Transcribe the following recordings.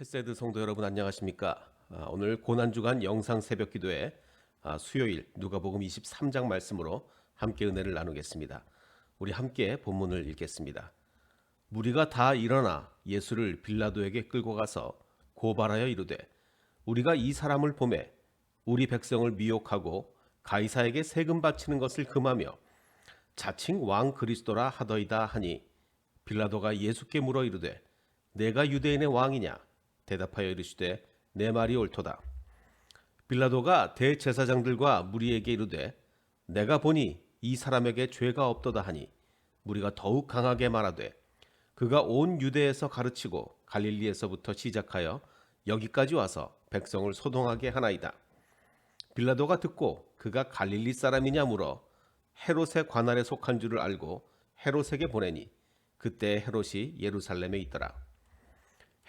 햇세드 성도 여러분 안녕하십니까? 아, 오늘 고난 주간 영상 새벽 기도회 아, 수요일 누가복음 23장 말씀으로 함께 은혜를 나누겠습니다. 우리 함께 본문을 읽겠습니다. 무리가 다 일어나 예수를 빌라도에게 끌고 가서 고발하여 이르되 우리가 이 사람을 보매 우리 백성을 미혹하고 가이사에게 세금 바치는 것을 금하며 자칭 왕 그리스도라 하더이다 하니 빌라도가 예수께 물어 이르되 내가 유대인의 왕이냐 대답하여 이르시되 내 말이 옳도다 빌라도가 대제사장들과 무리에게 이르되 내가 보니 이 사람에게 죄가 없도다 하니 무리가 더욱 강하게 말하되 그가 온 유대에서 가르치고 갈릴리에서부터 시작하여 여기까지 와서 백성을 소동하게 하나이다 빌라도가 듣고 그가 갈릴리 사람이냐 물어 헤롯의 관할에 속한 줄을 알고 헤롯에게 보내니 그때 헤롯이 예루살렘에 있더라.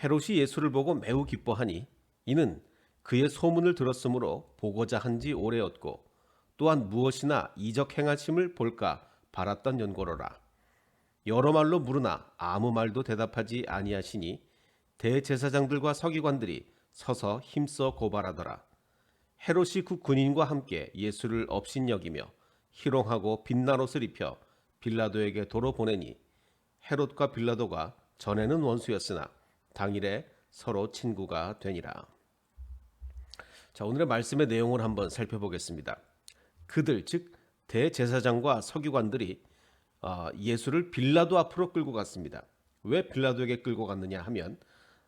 헤롯이 예수를 보고 매우 기뻐하니 이는 그의 소문을 들었으므로 보고자 한 지 오래였고 또한 무엇이나 이적 행하심을 볼까 바랐던 연고로라. 여러 말로 물으나 아무 말도 대답하지 아니하시니 대제사장들과 서기관들이 서서 힘써 고발하더라. 헤롯이 그 군인과 함께 예수를 업신여기며 희롱하고 빛난 옷을 입혀 빌라도에게 도로 보내니 헤롯과 빌라도가 전에는 원수였으나 당일에 서로 친구가 되니라. 자, 오늘의 말씀의 내용을 한번 살펴보겠습니다. 그들 즉 대제사장과 서기관들이 아, 예수를 빌라도 앞으로 끌고 갔습니다. 왜 빌라도에게 끌고 갔느냐 하면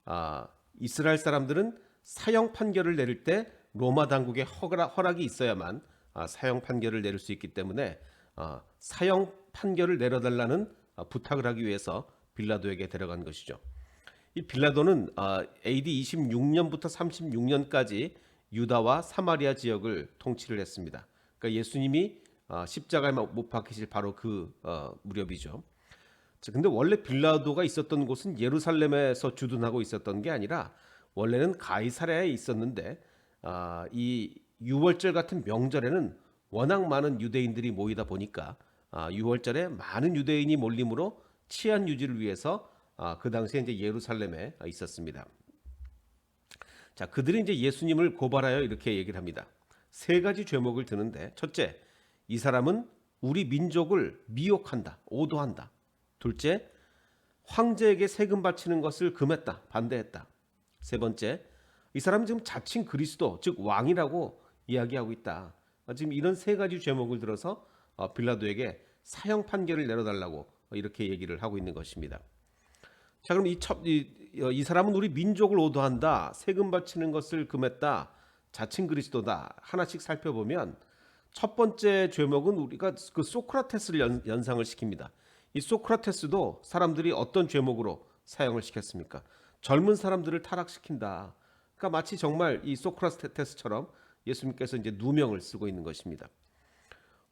아, 이스라엘 사람들은 사형 판결을 내릴 때 로마 당국의 허락, 허락이 있어야만 아, 사형 판결을 내릴 수 있기 때문에 아, 사형 판결을 내려달라는 아, 부탁을 하기 위해서 빌라도에게 데려간 것이죠. 이 빌라도는 아, AD 26년부터 36년까지 유다와 사마리아 지역을 통치를 했습니다. 그러니까 예수님이 아, 십자가에 못 박히실 바로 그 어, 무렵이죠. 자, 근데 원래 빌라도가 있었던 곳은 예루살렘에서 주둔하고 있었던 게 아니라 원래는 가이사랴에 있었는데 아, 이 유월절 같은 명절에는 워낙 많은 유대인들이 모이다 보니까 아, 유월절에 많은 유대인이 몰림으로 치안 유지를 위해서 아, 그 당시에 이제 예루살렘에 있었습니다. 자, 그들이 이제 예수님을 고발하여 이렇게 얘기를 합니다. 세 가지 죄목을 드는데 첫째, 이 사람은 우리 민족을 미혹한다, 오도한다. 둘째, 황제에게 세금 바치는 것을 금했다, 반대했다. 세 번째, 이 사람은 지금 자칭 그리스도, 즉 왕이라고 이야기하고 있다. 지금 이런 세 가지 죄목을 들어서 어, 빌라도에게 사형 판결을 내려달라고 이렇게 얘기를 하고 있는 것입니다. 자, 그럼 이, 첫, 이, 어, 이 사람은 우리 민족을 오도한다, 세금 바치는 것을 금했다, 자칭 그리스도다. 하나씩 살펴보면 첫 번째 죄목은 우리가 그 소크라테스를 연, 연상을 시킵니다. 이 소크라테스도 사람들이 어떤 죄목으로 사형을 시켰습니까? 젊은 사람들을 타락시킨다. 그러니까 마치 정말 이 소크라테스처럼 예수님께서 이제 누명을 쓰고 있는 것입니다.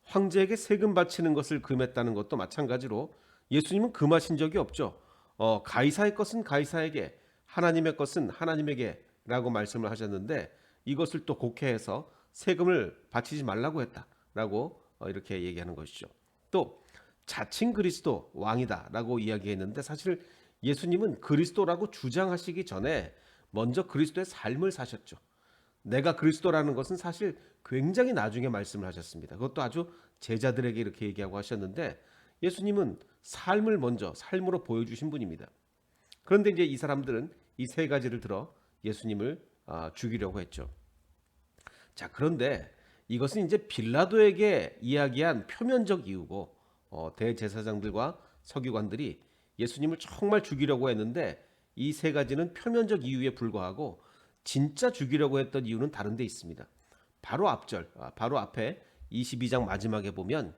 황제에게 세금 바치는 것을 금했다는 것도 마찬가지로 예수님은 금하신 적이 없죠. 어, 가이사의 것은 가이사에게, 하나님의 것은 하나님에게라고 말씀을 하셨는데 이것을 또 곡해해서 세금을 바치지 말라고 했다라고 어, 이렇게 얘기하는 것이죠. 또 자칭 그리스도 왕이다라고 이야기했는데 사실 예수님은 그리스도라고 주장하시기 전에 먼저 그리스도의 삶을 사셨죠. 내가 그리스도라는 것은 사실 굉장히 나중에 말씀을 하셨습니다. 그것도 아주 제자들에게 이렇게 얘기하고 하셨는데 예수님은 삶을 먼저 삶으로 보여주신 분입니다. 그런데 이제 이 사람들은 이 세 가지를 들어 예수님을 아, 죽이려고 했죠. 자, 그런데 이것은 이제 빌라도에게 이야기한 표면적 이유고 어, 대제사장들과 서기관들이 예수님을 정말 죽이려고 했는데 이 세 가지는 표면적 이유에 불과하고 진짜 죽이려고 했던 이유는 다른 데 있습니다. 바로 앞절, 아, 바로 앞에 22장 마지막에 보면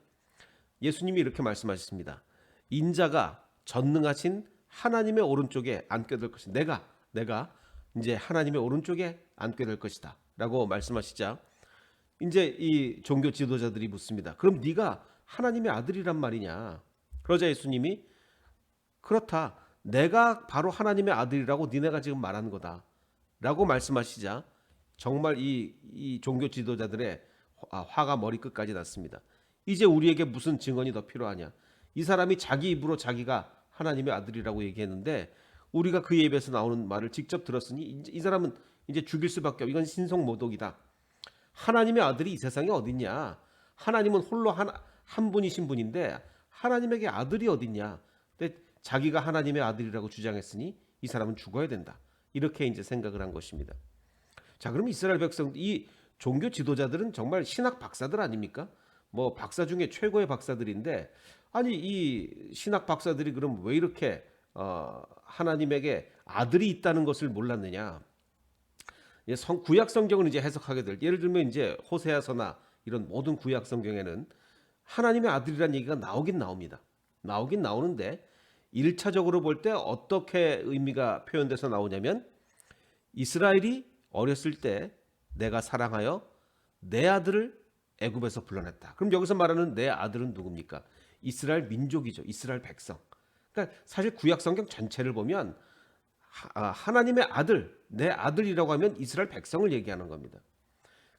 예수님이 이렇게 말씀하셨습니다. 인자가 전능하신 하나님의 오른쪽에 앉게 될 것이다. 내가 내가 이제 하나님의 오른쪽에 앉게 될 것이다라고 말씀하시자 이제 이 종교 지도자들이 묻습니다. 그럼 네가 하나님의 아들이란 말이냐? 그러자 예수님이 그렇다. 내가 바로 하나님의 아들이라고 니네가 지금 말하는 거다. 라고 말씀하시자 정말 이, 이 종교 지도자들의 화- 화가 머리 끝까지 났습니다. 이제 우리에게 무슨 증언이 더 필요하냐? 이 사람이 자기 입으로 자기가 하나님의 아들이라고 얘기했는데 우리가 그의 입에서 나오는 말을 직접 들었으니 이 사람은 이제 죽일 수밖에 없. 이건 신성 모독이다. 하나님의 아들이 이 세상에 어딨냐? 하나님은 홀로 한, 한 분이신 분인데 하나님에게 아들이 어딨냐? 근데 자기가 하나님의 아들이라고 주장했으니 이 사람은 죽어야 된다. 이렇게 이제 생각을 한 것입니다. 자, 그럼 이스라엘 백성 이 종교 지도자들은 정말 신학 박사들 아닙니까? 뭐 박사 중에 최고의 박사들인데 아니 이 신학 박사들이 그럼 왜 이렇게 어, 하나님에게 아들이 있다는 것을 몰랐느냐? 예, 성, 구약 성경을 이제 해석하게 될 예를 들면 이제 호세아서나 이런 모든 구약 성경에는 하나님의 아들이라는 얘기가 나오긴 나옵니다. 나오긴 나오는데 일차적으로 볼 때 어떻게 의미가 표현돼서 나오냐면 이스라엘이 어렸을 때 내가 사랑하여 내 아들을 애굽에서 불러냈다. 그럼 여기서 말하는 내 아들은 누굽니까? 이스라엘 민족이죠. 이스라엘 백성. 그러니까 사실 구약 성경 전체를 보면 하, 아, 하나님의 아들, 내 아들이라고 하면 이스라엘 백성을 얘기하는 겁니다.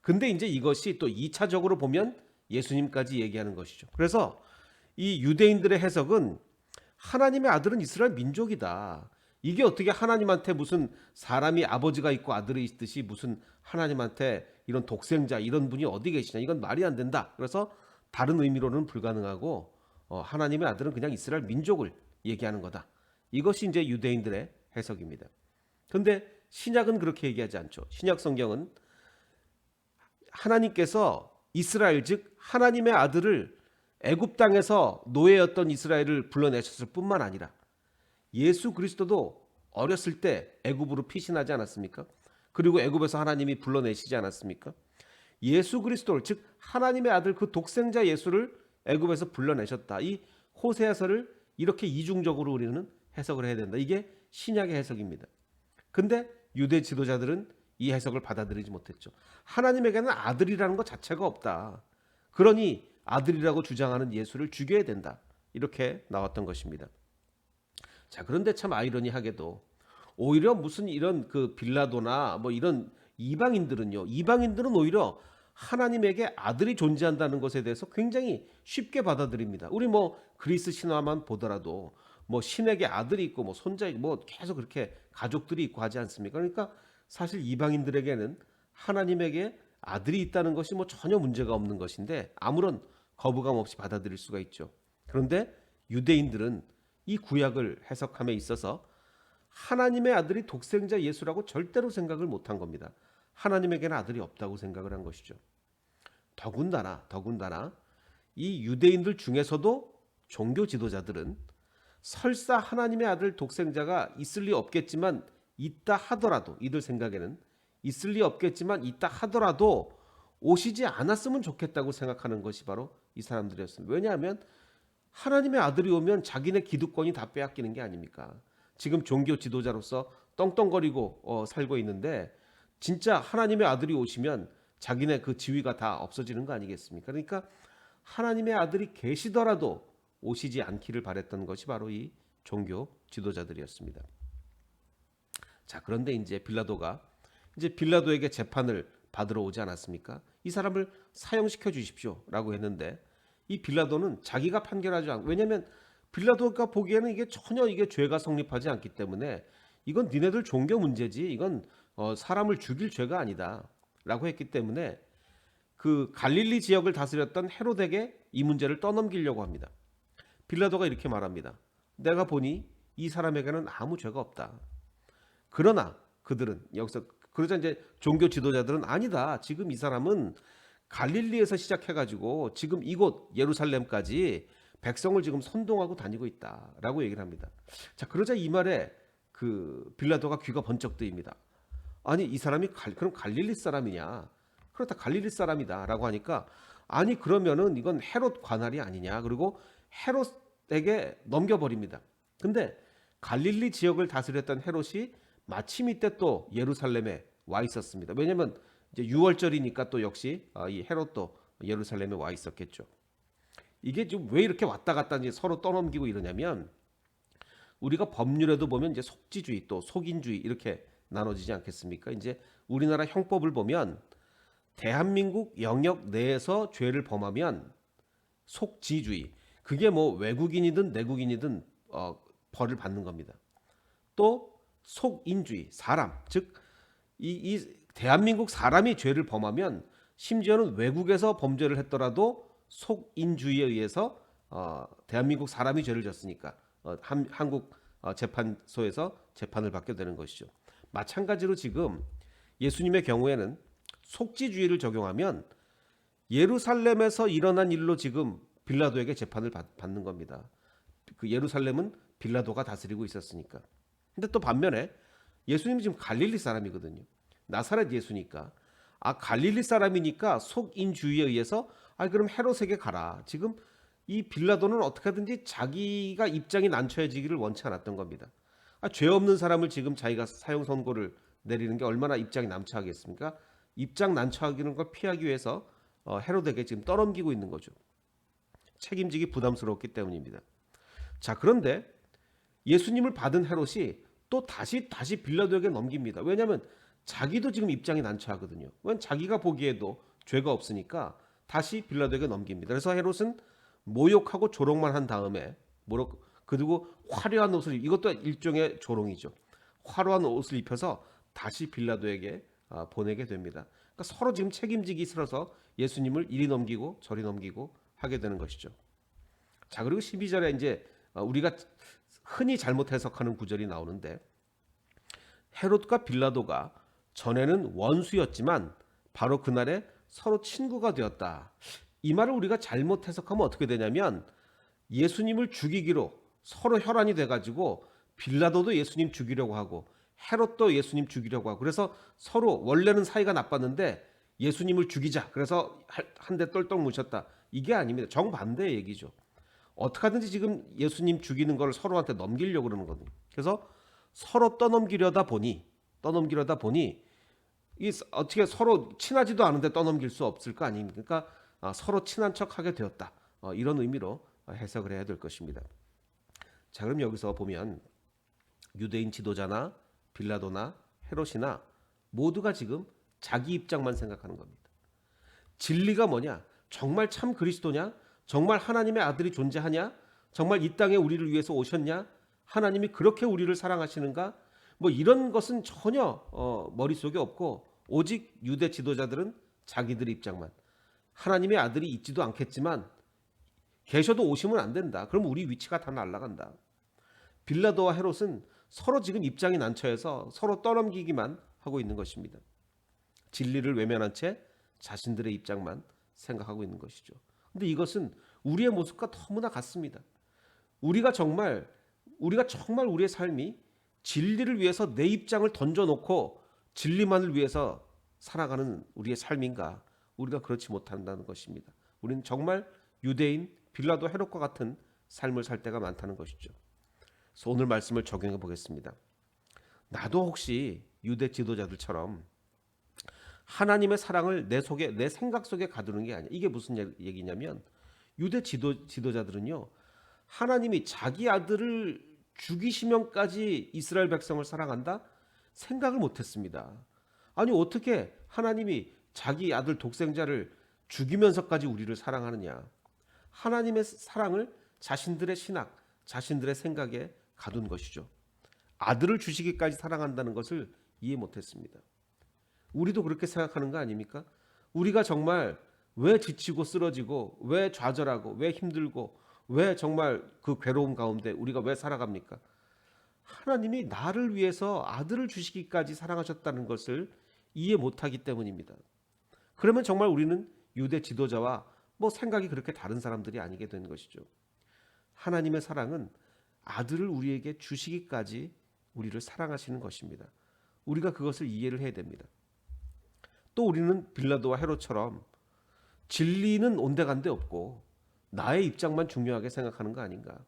근데 이제 이것이 또 2차적으로 보면 예수님까지 얘기하는 것이죠. 그래서 이 유대인들의 해석은 하나님의 아들은 이스라엘 민족이다. 이게 어떻게 하나님한테 무슨 사람이 아버지가 있고 아들이 있듯이 무슨 하나님한테 이런 독생자 이런 분이 어디 계시냐 이건 말이 안 된다. 그래서 다른 의미로는 불가능하고 어, 하나님의 아들은 그냥 이스라엘 민족을 얘기하는 거다. 이것이 이제 유대인들의 해석입니다. 그런데 신약은 그렇게 얘기하지 않죠. 신약 성경은 하나님께서 이스라엘 즉 하나님의 아들을 애굽 땅에서 노예였던 이스라엘을 불러내셨을 뿐만 아니라 예수 그리스도도 어렸을 때 애굽으로 피신하지 않았습니까? 그리고 애굽에서 하나님이 불러내시지 않았습니까? 예수 그리스도를 즉 하나님의 아들 그 독생자 예수를 애굽에서 불러내셨다. 이 호세아서를 이렇게 이중적으로 우리는 해석을 해야 된다. 이게 신약의 해석입니다. 근데 유대 지도자들은 이 해석을 받아들이지 못했죠. 하나님에게는 아들이라는 것 자체가 없다. 그러니 아들이라고 주장하는 예수를 죽여야 된다. 이렇게 나왔던 것입니다. 자, 그런데 참 아이러니하게도 오히려 무슨 이런 그 빌라도나 뭐 이런 이방인들은요. 이방인들은 오히려 하나님에게 아들이 존재한다는 것에 대해서 굉장히 쉽게 받아들입니다. 우리 뭐 그리스 신화만 보더라도 뭐 신에게 아들이 있고 뭐 손자 있고 뭐 계속 그렇게 가족들이 있고 하지 않습니까? 그러니까 사실 이방인들에게는 하나님에게 아들이 있다는 것이 뭐 전혀 문제가 없는 것인데 아무런 거부감 없이 받아들일 수가 있죠. 그런데 유대인들은 이 구약을 해석함에 있어서 하나님의 아들이 독생자 예수라고 절대로 생각을 못한 겁니다. 하나님에게는 아들이 없다고 생각을 한 것이죠. 더군다나 더군다나 이 유대인들 중에서도 종교 지도자들은 설사 하나님의 아들 독생자가 있을 리 없겠지만 있다 하더라도 이들 생각에는 있을 리 없겠지만 있다 하더라도 오시지 않았으면 좋겠다고 생각하는 것이 바로 이 사람들이었습니다. 왜냐하면 하나님의 아들이 오면 자기네 기득권이 다 빼앗기는 게 아닙니까? 지금 종교 지도자로서 떵떵거리고 어, 살고 있는데 진짜 하나님의 아들이 오시면 자기네 그 지위가 다 없어지는 거 아니겠습니까? 그러니까 하나님의 아들이 계시더라도 오시지 않기를 바랬던 것이 바로 이 종교 지도자들이었습니다. 자, 그런데 이제 빌라도가 이제 빌라도에게 재판을 받으러 오지 않았습니까? 이 사람을 사형시켜 주십시오라고 했는데 이 빌라도는 자기가 판결하지 않고 왜냐하면 빌라도가 보기에는 이게 전혀 이게 죄가 성립하지 않기 때문에 이건 니네들 종교 문제지 이건 어, 사람을 죽일 죄가 아니다라고 했기 때문에 그 갈릴리 지역을 다스렸던 헤로덱에 이 문제를 떠넘기려고 합니다. 빌라도가 이렇게 말합니다. 내가 보니 이 사람에게는 아무 죄가 없다. 그러나 그들은 여기서 그러자 이제 종교 지도자들은 아니다. 지금 이 사람은 갈릴리에서 시작해가지고 지금 이곳 예루살렘까지 백성을 지금 선동하고 다니고 있다라고 얘기를 합니다. 자 그러자 이 말에 그 빌라도가 귀가 번쩍 뜨입니다. 아니 이 사람이 갈, 그럼 갈릴리 사람이냐? 그렇다 갈릴리 사람이다라고 하니까 아니 그러면은 이건 헤롯 관할이 아니냐? 그리고 헤롯에게 넘겨버립니다. 근데 갈릴리 지역을 다스렸던 헤롯이 마침 이때 또 예루살렘에 와 있었습니다. 왜냐하면 이제 6월절이니까 또 역시 아, 이 헤롯도 예루살렘에 와 있었겠죠. 이게 좀 왜 이렇게 왔다 갔다 이제 서로 떠넘기고 이러냐면 우리가 법률에도 보면 이제 속지주의 또 속인주의 이렇게 나눠지지 않겠습니까? 이제 우리나라 형법을 보면 대한민국 영역 내에서 죄를 범하면 속지주의 그게 뭐 외국인이든 내국인이든 어, 벌을 받는 겁니다. 또 속인주의 사람 즉 이 이 대한민국 사람이 죄를 범하면 심지어는 외국에서 범죄를 했더라도 속인주의에 의해서 어, 대한민국 사람이 죄를 졌으니까 어, 한, 한국 어, 재판소에서 재판을 받게 되는 것이죠. 마찬가지로 지금 예수님의 경우에는 속지주의를 적용하면 예루살렘에서 일어난 일로 지금 빌라도에게 재판을 받, 받는 겁니다. 그 예루살렘은 빌라도가 다스리고 있었으니까. 근데 또 반면에 예수님이 지금 갈릴리 사람이거든요. 나사렛 예수니까. 아 갈릴리 사람이니까 속인주의에 의해서 아 그럼 헤롯에게 가라. 지금 이 빌라도는 어떻게든지 자기가 입장이 난처해지기를 원치 않았던 겁니다. 아, 죄 없는 사람을 지금 자기가 사형 선고를 내리는 게 얼마나 입장이 난처하겠습니까? 입장 난처하기는 걸 피하기 위해서 어, 헤롯에게 지금 떠넘기고 있는 거죠. 책임지기 부담스럽기 때문입니다. 자 그런데 예수님을 받은 헤롯이 또 다시 다시 빌라도에게 넘깁니다. 왜냐하면 자기도 지금 입장이 난처하거든요. 왜냐면 자기가 보기에도 죄가 없으니까 다시 빌라도에게 넘깁니다. 그래서 헤롯은 모욕하고 조롱만 한 다음에 뭐로 그리고 화려한 옷을 입- 이것도 일종의 조롱이죠. 화려한 옷을 입혀서 다시 빌라도에게 아, 보내게 됩니다. 그러니까 서로 지금 책임지기 싫어서 예수님을 이리 넘기고 저리 넘기고 하게 되는 것이죠. 자 그리고 12절에 이제 어, 우리가 흔히 잘못 해석하는 구절이 나오는데 헤롯과 빌라도가 전에는 원수였지만 바로 그날에 서로 친구가 되었다. 이 말을 우리가 잘못 해석하면 어떻게 되냐면 예수님을 죽이기로 서로 혈안이 돼가지고 빌라도도 예수님 죽이려고 하고 헤롯도 예수님 죽이려고 하고 그래서 서로 원래는 사이가 나빴는데 예수님을 죽이자. 그래서 한 대 똘똘 뭉쳤다. 이게 아닙니다. 정반대의 얘기죠. 어떻게 하든지 지금 예수님 죽이는 걸 서로한테 넘기려고 그러는 거거든요 그래서 서로 떠넘기려다 보니 떠넘기려다 보니 이 어떻게 서로 친하지도 않은데 떠넘길 수 없을 거 아닙니까 그러니까 아, 서로 친한 척하게 되었다 어, 이런 의미로 해석을 해야 될 것입니다 자 그럼 여기서 보면 유대인 지도자나 빌라도나 헤롯이나 모두가 지금 자기 입장만 생각하는 겁니다. 진리가 뭐냐? 정말 참 그리스도냐? 정말 하나님의 아들이 존재하냐? 정말 이 땅에 우리를 위해서 오셨냐? 하나님이 그렇게 우리를 사랑하시는가? 뭐 이런 것은 전혀 어, 머릿속에 없고 오직 유대 지도자들은 자기들의 입장만 하나님의 아들이 있지도 않겠지만 계셔도 오시면 안 된다. 그럼 우리 위치가 다 날아간다. 빌라도와 헤롯은 서로 지금 입장이 난처해서 서로 떠넘기기만 하고 있는 것입니다. 진리를 외면한 채 자신들의 입장만 생각하고 있는 것이죠. 근데 이것은 우리의 모습과 너무나 같습니다. 우리가 정말 우리가 정말 우리의 삶이 진리를 위해서 내 입장을 던져놓고 진리만을 위해서 살아가는 우리의 삶인가? 우리가 그렇지 못한다는 것입니다. 우리는 정말 유대인 빌라도 헤롯과 같은 삶을 살 때가 많다는 것이죠. 그래서 오늘 말씀을 적용해 보겠습니다. 나도 혹시 유대 지도자들처럼 하나님의 사랑을 내 속에 내 생각 속에 가두는 게 아니야. 이게 무슨 얘기냐면 유대 지도 지도자들은요. 하나님이 자기 아들을 죽이시면까지 이스라엘 백성을 사랑한다 생각을 못 했습니다. 아니 어떻게 하나님이 자기 아들 독생자를 죽이면서까지 우리를 사랑하느냐? 하나님의 사랑을 자신들의 신학, 자신들의 생각에 가둔 것이죠. 아들을 주시기까지 사랑한다는 것을 이해 못했습니다. 우리도 그렇게 생각하는 거 아닙니까? 우리가 정말 왜 지치고 쓰러지고 왜 좌절하고 왜 힘들고 왜 정말 그 괴로움 가운데 우리가 왜 살아갑니까? 하나님이 나를 위해서 아들을 주시기까지 사랑하셨다는 것을 이해 못하기 때문입니다. 그러면 정말 우리는 유대 지도자와 뭐 생각이 그렇게 다른 사람들이 아니게 되는 것이죠. 하나님의 사랑은 아들을 우리에게 주시기까지 우리를 사랑하시는 것입니다. 우리가 그것을 이해를 해야 됩니다. 또 우리는 빌라도와 헤롯처럼 진리는 온데간데 없고 나의 입장만 중요하게 생각하는 거 아닌가?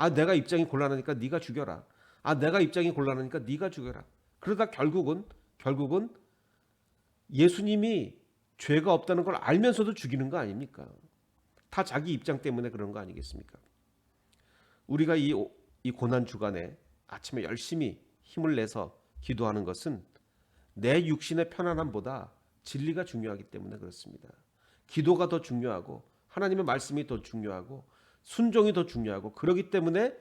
아 내가 입장이 곤란하니까 네가 죽여라. 아 내가 입장이 곤란하니까 네가 죽여라. 그러다 결국은 결국은 예수님이 죄가 없다는 걸 알면서도 죽이는 거 아닙니까? 다 자기 입장 때문에 그런 거 아니겠습니까? 우리가 이, 이 고난 주간에 아침에 열심히 힘을 내서 기도하는 것은 내 육신의 편안함보다 진리가 중요하기 때문에 그렇습니다. 기도가 더 중요하고 하나님의 말씀이 더 중요하고 순종이 더 중요하고 그러기 때문에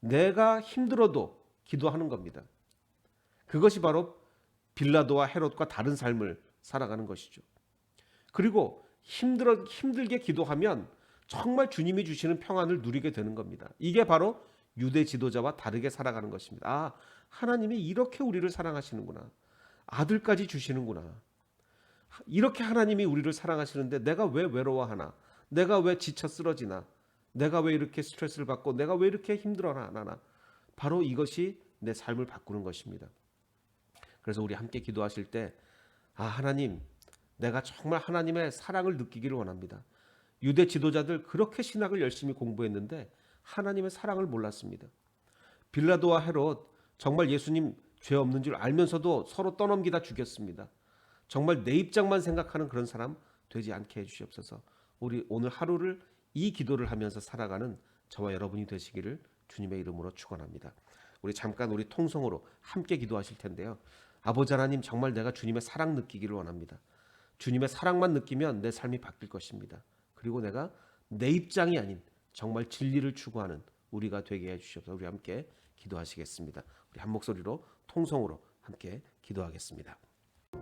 내가 힘들어도 기도하는 겁니다. 그것이 바로 빌라도와 헤롯과 다른 삶을 살아가는 것이죠. 그리고 힘들어 힘들게 기도하면 정말 주님이 주시는 평안을 누리게 되는 겁니다. 이게 바로 유대 지도자와 다르게 살아가는 것입니다. 아, 하나님이 이렇게 우리를 사랑하시는구나. 아들까지 주시는구나. 이렇게 하나님이 우리를 사랑하시는데 내가 왜 외로워하나? 내가 왜 지쳐 쓰러지나? 내가 왜 이렇게 스트레스를 받고 내가 왜 이렇게 힘들어하나? 바로 이것이 내 삶을 바꾸는 것입니다. 그래서 우리 함께 기도하실 때 아, 하나님, 내가 정말 하나님의 사랑을 느끼기를 원합니다. 유대 지도자들 그렇게 신학을 열심히 공부했는데 하나님의 사랑을 몰랐습니다. 빌라도와 헤롯 정말 예수님 죄 없는 줄 알면서도 서로 떠넘기다 죽였습니다. 정말 내 입장만 생각하는 그런 사람 되지 않게 해주시옵소서. 우리 오늘 하루를 이 기도를 하면서 살아가는 저와 여러분이 되시기를 주님의 이름으로 축원합니다. 우리 잠깐 우리 통성으로 함께 기도하실 텐데요. 아버지 하나님 정말 내가 주님의 사랑 느끼기를 원합니다. 주님의 사랑만 느끼면 내 삶이 바뀔 것입니다. 그리고 내가 내 입장이 아닌 정말 진리를 추구하는 우리가 되게 해주시옵소서. 우리 함께 기도하시겠습니다. 우리 한 목소리로 통성으로 함께 기도하겠습니다.